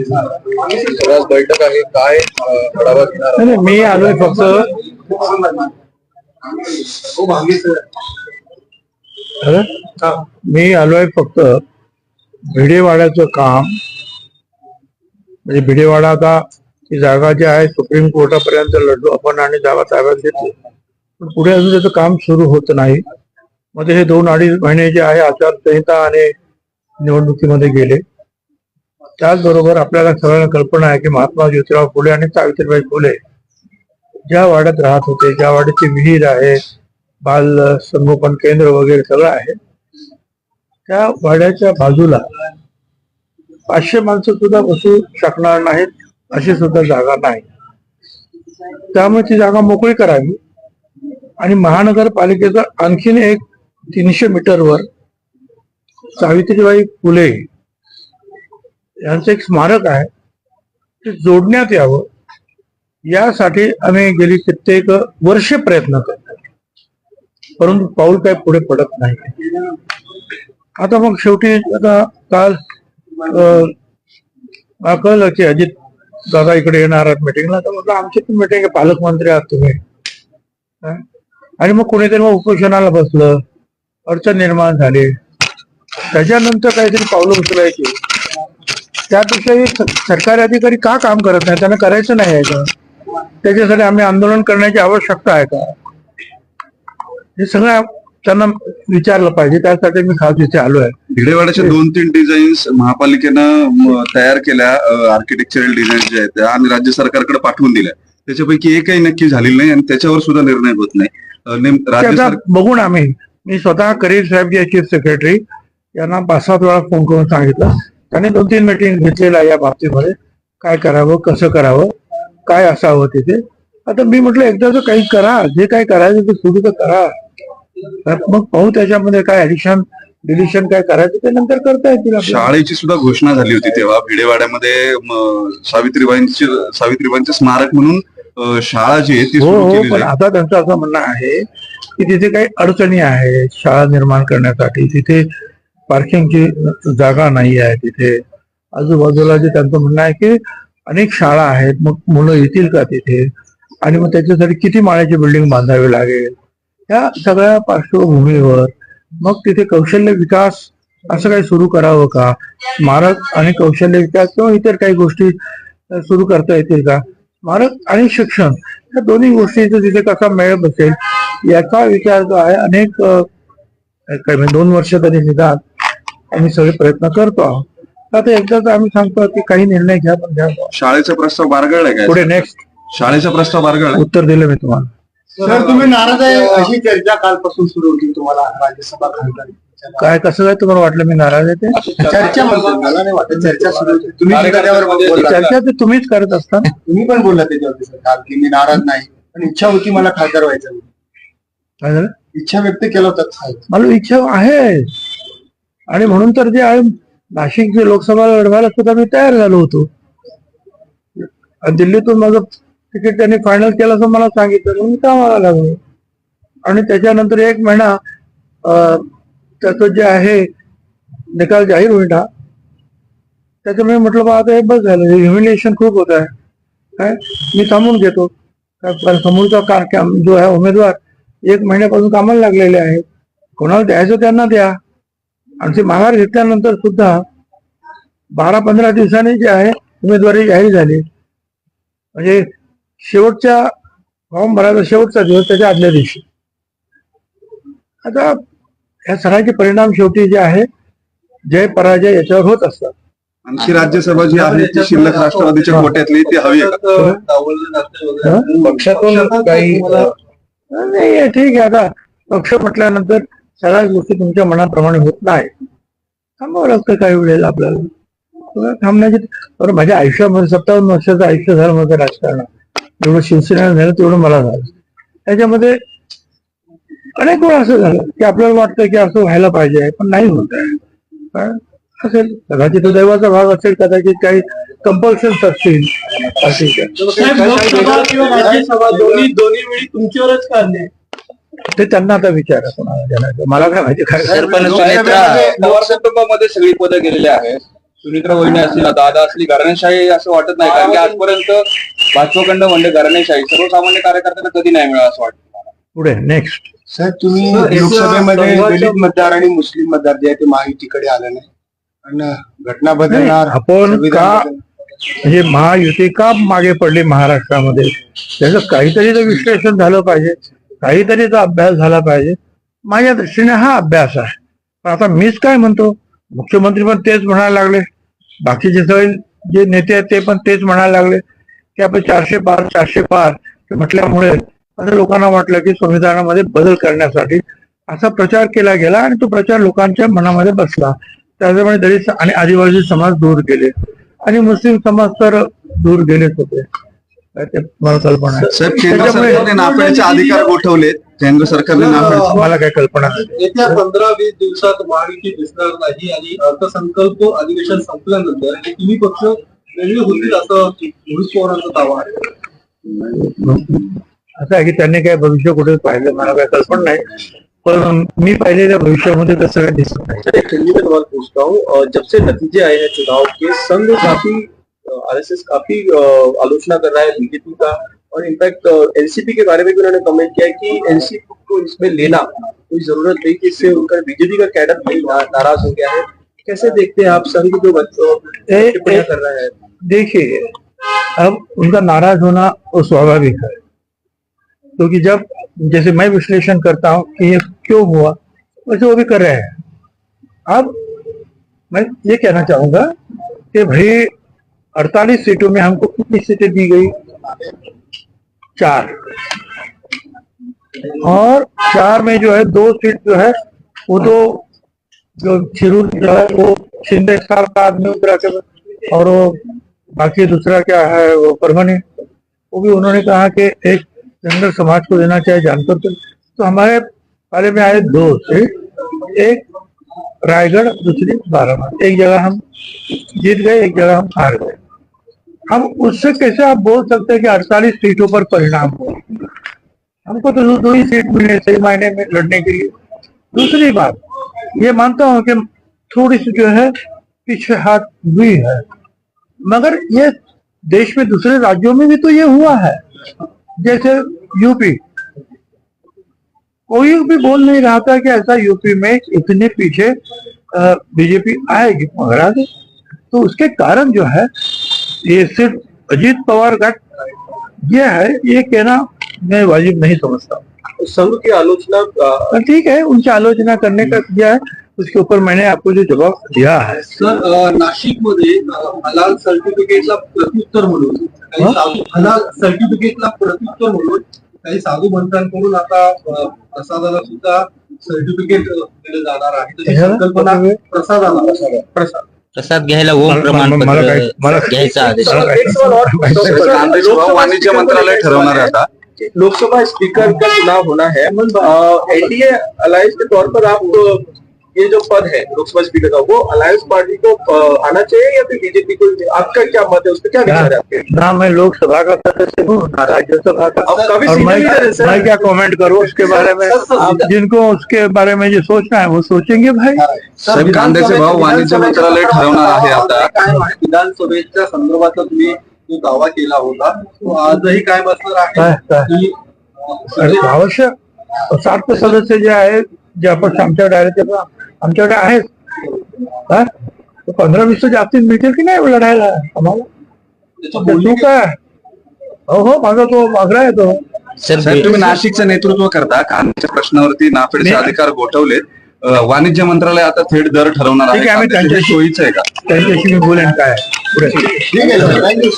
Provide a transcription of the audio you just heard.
आज बैठक आहे. काय आढावा घेणार नाही, मी आलोय फक्त मी आलोय फक्त भिडेवाड्याचं काम. म्हणजे भिडेवाडा आता ती जागा जी आहे सुप्रीम कोर्टापर्यंत लढलो आपण आणि जागा ताब्यात घेतली. पण पुढे अजून त्याचं काम सुरू होत नाही. मध्ये हे दोन अडीच महिने जे आहे आचारसंहिता आणि निवडणुकीमध्ये गेले. त्याचबरोबर आपल्याला सगळ्यांना कल्पना आहे की महात्मा ज्योतिराव फुले आणि सावित्रीबाई फुले ज्या वाड्यात राहत होते ज्या वाड्याची विहीर आहे बाल संगोपन केंद्र वगैरे सगळं आहे त्या वाड्याच्या बाजूला पाचशे माणसं सुद्धा बसू शकणार नाहीत अशी सुद्धा जागा नाही. त्यामुळे ती जागा मोकळी करावी आणि महानगरपालिकेचं आणखीन एक तीनशे मीटरवर सावित्रीबाई फुले यांचं एक स्मारक आहे. ते जोडण्यात यावं. यासाठी आम्ही गेली कित्येक वर्ष प्रयत्न करतो परंतु पाऊल काय पुढे पडत नाही. आता मग शेवटी आता काल कळलं की अजित दादा इकडे येणार आहेत मिटिंगला तर म्हटलं आमची पण मिटिंग आहे. पालकमंत्री आहात तुम्ही. आणि मग कोणीतरी मग उपोषणाला बसलं. अडचण निर्माण झाली. त्याच्यानंतर काहीतरी पावलं उचलायची. त्यापेक्षाही सरकारी अधिकारी का काम करत नाही? त्यांना करायचं नाही आहे का? त्याच्यासाठी आम्ही आंदोलन करण्याची आवश्यकता आहे का? हे सगळं त्यांना विचारलं पाहिजे. त्यासाठी मी खास इथे आलो आहे भिडेवाड्याच्या दोन तीन डिझाईन्स महापालिकेनं तयार केल्या. आर्किटेक्चरल डिझाईन्स ज्या आहेत त्या आणि राज्य सरकारकडे पाठवून दिल्या. त्याच्यापैकी एकही नक्की झालेली नाही आणि त्याच्यावर सुद्धा निर्णय होत नाही. बघून आम्ही मी स्वतः करीर साहेब जे चीफ सेक्रेटरी यांना पाच सात वेळा फोन करून सांगितलं. त्यांनी दोन तीन मीटिंग घेतलेल्या या बाबतीमध्ये काय करावं कसं करावं काय असावं तिथे? आता मी म्हटलं एकदाच काही करा जे काही करायचं ते सुरू तर करा. मग पाहू त्याच्यामध्ये काय ऍडिशन डिलिशन काय करायचं ते नंतर करता येतील. शाळेची सुद्धा घोषणा झाली होती तेव्हा भिडेवाड्यामध्ये सावित्रीबाईंची सावित्रीबाईंचं स्मारक म्हणून शाळा जी आहे ती हो हो आता त्यांचं असं म्हणणं आहे की तिथे काही अडचणी आहेत शाळा निर्माण करण्यासाठी. तिथे पार्किंगची जागा नाही आहे तिथे. आजूबाजूला जे त्यांचं म्हणणं आहे की अनेक शाळा आहेत मग मुलं येतील का तिथे? आणि मग त्याच्यासाठी किती माळ्याची बिल्डिंग बांधावी लागेल? या सगळ्या पार्श्वभूमीवर मग तिथे कौशल्य विकास असं काही सुरू करावं का? स्मारक आणि कौशल्य विकास किंवा इतर काही गोष्टी सुरू करता येतील का? स्मारक आणि शिक्षण या दोन्ही गोष्टीचा तिथे कसा मेळ बसेल याचा विचार जो आहे अनेक म्हणजे दोन वर्ष तरी निदान आम्ही सगळे प्रयत्न करतो आहोत. आता एकदाच आम्ही सांगतो की काही निर्णय घ्या पण घ्या. शाळेचा प्रस्ताव बारगळलाय काय पुढे नेक्स्ट शाळेचा प्रस्ताव बारगळलाय? उत्तर दिलं मी तुम्हाला. सर तुम्ही नाराज आहे अशी चर्चा कालपासून सुरू होती तुम्हाला राज्यसभा खासदार काय कसं काय तुम्हाला वाटलं मी नाराज आहे ते? चर्चा म्हणतो मला नाही वाटत चर्चा सुरू होती. तुम्ही चर्चा तर तुम्हीच करत असता. तुम्ही पण बोलला त्याच्यावरती सर काल की मी नाराज नाही पण इच्छा होती मला खासदार व्हायचं. काय झालं? इच्छा व्यक्त केला होता मला इच्छा आहे. आणि म्हणून तर जे नाशिक नाशिकची लोकसभा लढवायला सुद्धा मी तयार झालो होतो. आणि दिल्लीतून माझं तिकीट त्यांनी फायनल केलं असं मला सांगितलं म्हणून मी कामाला लागलो. आणि त्याच्यानंतर एक महिना त्याचं जे आहे निकाल जाहीर होईल त्याचं त्याच्यामुळे म्हटलं बा आता हे बस झालं ह्युमिलिएशन खूप होत आहे. काय? मी थांबून घेतो. काय? समोरचा का जो आहे उमेदवार एक महिन्यापासून कामाला लागलेले आहे. कोणाला द्यायचं त्यांना द्या. आणि ते माघार घेतल्यानंतर सुद्धा बारा पंधरा दिवसांनी जे आहे उमेदवारी जाहीर झाली. म्हणजे शेवटच्या फॉर्म भरायचा शेवटचा दिवस त्याच्या आदल्या दिवशी. आता या सगळ्याचे परिणाम शेवटी जे आहे जय पराजय याच्यावर होत असतात. आणखी राज्यसभा जी आहे ती शिल्लक राष्ट्रवादीच्या कोट्यातली ती हवी? पक्षातून काही नाही ठीक आहे. आता पक्ष म्हटल्यानंतर सगळ्याच गोष्टी तुमच्या मनाप्रमाणे होत नाही. थांबावं लागतं काही वेळेला आपल्याला. थांबण्याची बरं माझ्या आयुष्यामध्ये सत्तावन्न वर्षाचं आयुष्य झालं माझं राजकारण. जेवढं शिवसेनेला झालं तेवढं मला झालं. त्याच्यामध्ये अनेक वेळा असं झालं की आपल्याला वाटतं की असं व्हायला पाहिजे पण नाही होत आहे. असेल कदाचित दैवाचा भाग असेल कदाचित काही कंपल्शन असतील. असतील दोन्ही दोन्ही वेळी तुमच्यावरच काढले ते त्यांना आता विचारा मला काय माहिती काय कुटुंबामध्ये सगळी पदं गेलेली आहेत. सुनित्रा वहिनी असतील दादा असली घराणेशाही असं वाटत नाही कारण की आजपर्यंत भाजपखंड म्हणजे घराणेशाही सर्वसामान्य कार्यकर्त्यांना कधी नाही मिळालं असं वाटतं. पुढे नेक्स्ट सर तुम्ही लोकसभेमध्ये दलित मतदार आणि मुस्लिम मतदार जे आहे ते महायुतीकडे आले नाही. आणि घटना बदलणार आपण का. म्हणजे महायुती का मागे पडली महाराष्ट्रामध्ये? त्याचं काहीतरी तर विश्लेषण झालं पाहिजे. काहीतरीचा अभ्यास झाला पाहिजे. माझ्या दृष्टीने हा अभ्यास आहे. पण आता मीच काय म्हणतो? मुख्यमंत्री पण तेच म्हणायला लागले. बाकीचे सगळे जे नेते आहेत ते पण तेच म्हणायला लागले. की आपण चारशे पार चारशे पार म्हटल्यामुळे आता लोकांना वाटलं की संविधानामध्ये बदल करण्यासाठी असा प्रचार केला गेला आणि तो प्रचार लोकांच्या मनामध्ये बसला. त्याचप्रमाणे दलित आणि आदिवासी समाज दूर गेले. आणि मुस्लिम समाज तर दूर गेलेच होते. ते मला कल्पना आहे. साहेब केंद्र त्याच्यामुळे- सरकारने नाफेडचे अधिकार गोठवलेत. केंद्र सरकारने नाफेड मला काही कल्पना नाही. येत्या पंधरा वीस दिवसात महायुती दिसणार नाही आणि अर्थसंकल्प अधिवेशन संपल्यानंतर हे तिन्ही पक्ष वेगळे होतील असं रोहित पवारांचा दावा आहे. असं आहे की त्यांनी काय भविष्य कुठे पाहिलं मला काही कल्पना नाही. पण मी पाहिलेल्या भविष्यामध्ये तसं काही दिसत नाही. सर एक हिंदी में सवाल पूछता हूँ जब से नतीजे आए हैं चुनाव के संघ काफी आरएसएस काफ़ी आलोचना कर रहा है बीजेपी का। और इनफैक्ट एनसीपी के बारे में भी उन्होंने कमेंट किया है कि एनसीपी को इसमें लेना कोई ज़रूरत नहीं कि इससे उनका बीजेपी का कैडर भी नाराज़ हो गया है। कैसे देखते हैं आप संघ जो बच्चों कर रहा है? देखिए अब उनका नाराज़ होना स्वाभाविक है। क्योंकि तो जब जैसे मैं विश्लेषण करता हूँ कि ये क्यों हुआ वैसे वो भी कर रहे हैं। अब मैं ये कहना चाहूँगा कि भाई 48 सीटों में हमको कितनी सीटें दी गई? चार। और चार में जो है दो सीट जो है वो तो जो शिरूर जो है वो शिंदे साहब का आदमी उतरा के और वो बाकी दूसरा क्या है वो परभनी वो भी उन्होंने कहा कि एक जनरल समाज को देना चाहिए जानकर तो, तो हमारे बारे में आए दो सीट। एक रायगढ़ दूसरी बारामती एक जगह हम जीत गए, एक जगह हम हार गए। हम उससे कैसे आप बोल सकते हैं कि 48 सीटों पर परिणाम हुआ? हमको तो दो ही सीट मिले सही मायने में लड़ने के लिए। दूसरी बात, ये मानता हूँ कि थोड़ी सी जो है, पीछे हाथ हुई है। मगर ये देश में दूसरे राज्यों में भी तो ये हुआ है। जैसे यूपी कोई भी बोल नहीं रहा था कि ऐसा यूपी में इतने पीछे बीजेपी आएगी। महाराज तो उसके कारण जो है ये सिर्फ़ अजीत पवार का ये है ये कहना मैं वाजिब नहीं समझता। संघ की आलोचना ठीक है उनकी आलोचना करने का किया है उसके ऊपर मैंने आपको जो जवाब दिया है। सर नाशिक मध्ये हलाल सर्टिफिकेटला प्रत्युत्तर म्हणून हं? हलाल सर्टिफिकेटला प्रत्युत्तर म्हणून काही साधू मंत्र्यांकडून आता प्रसादाला सुद्धा सर्टिफिकेट दिलं जाणार आहे तशी कशाला? संकल्पना? प्रसादाला प्रसाद प्रसाद घ्यायला ओम मला- मला- मला काय- मला प्रमाणपत्र घ्यायचा आदेश वाणिज्य मंत्रालय ठरवणार आहे आता लोकसभा स्पीकर का चुनाव होना है एनडीए अलायंस के तौर पर आप ये जो पद है लोकसभा स्पीकर का वो अलायंस पार्टी को आना चाहिए या फिर बीजेपी को आपका क्या मत है? उस पर क्या विचार है आपके? ना मैं लोकसभा का सदस्य हूँ ना राज्यसभा का। और मैं। मैं क्या कमेंट करूँ उसके बारे में? जिनको उसके बारे में जो सोचना है वो सोचेंगे भाई। साहेब कांद्याचे भाव वाणिज्य मंत्रालय ठरवणार आहे आता काय विधानसभेच्या संदर्भातला तुम्ही जो दावा केला होता तो आजही काय बसणार आहे आवश्यक. सात सदस्य जे आहेत जे आपण आमच्याकडे ते पण आमच्याकडे आहेत हा? पंधरा वीस जास्तीत मिळतील की नाही लढायला आम्हाला? तू काय? हो हो माझा तो आग्रह आहे तो सर साहेब तुम्ही नाशिकचं नेतृत्व करता कांद्याच्या प्रश्नावरती नाफेडचे अधिकार गोठवलेत. वाणिज्य मंत्रालय आता थेट दर ठरवणार ठीक आहे. हे त्यांच्याशी- सोयीचं आहे का? त्यांच्याशी मी बोलेन काय. ठीक आहे